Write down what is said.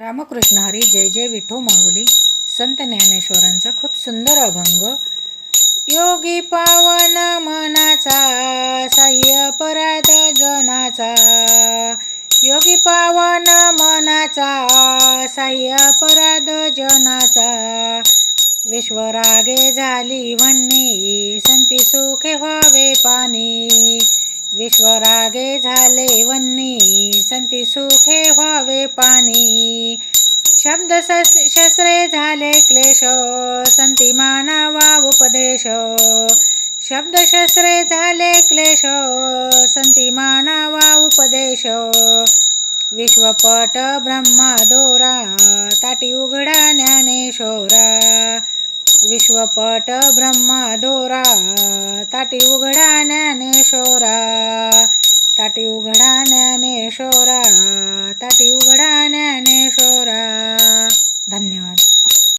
रामकृष्ण हरी जय जय विठो माऊली संत ज्ञानेश्वरांचा खूप सुंदर अभंग. योगी पावन मनाचा साह्य पराध जनाचा. योगी पावन मनाचा साह्य पराध जनाचा. विश्वरागे झाली म्हणणे संती सुखे व्हावे पाणी. विश्वरागे झाले वन्नी संती सुखे व्हावे पाणी. शब्द शस्त्रे झाले क्लेश संती मानावा उपदेश. शब्द शस्त्रे झाले क्लेश संती मानावा उपदेश. विश्वपट ब्रह्मा दोरा ताटी उघडा ज्ञानेश्वरा. विश्वपट ब्रह्मा दोरा ताटी उघडा ज्ञानेश्वरा ताटी उघडा ज्ञानेश्वरा ताटी उघडा ज्ञानेश्वरा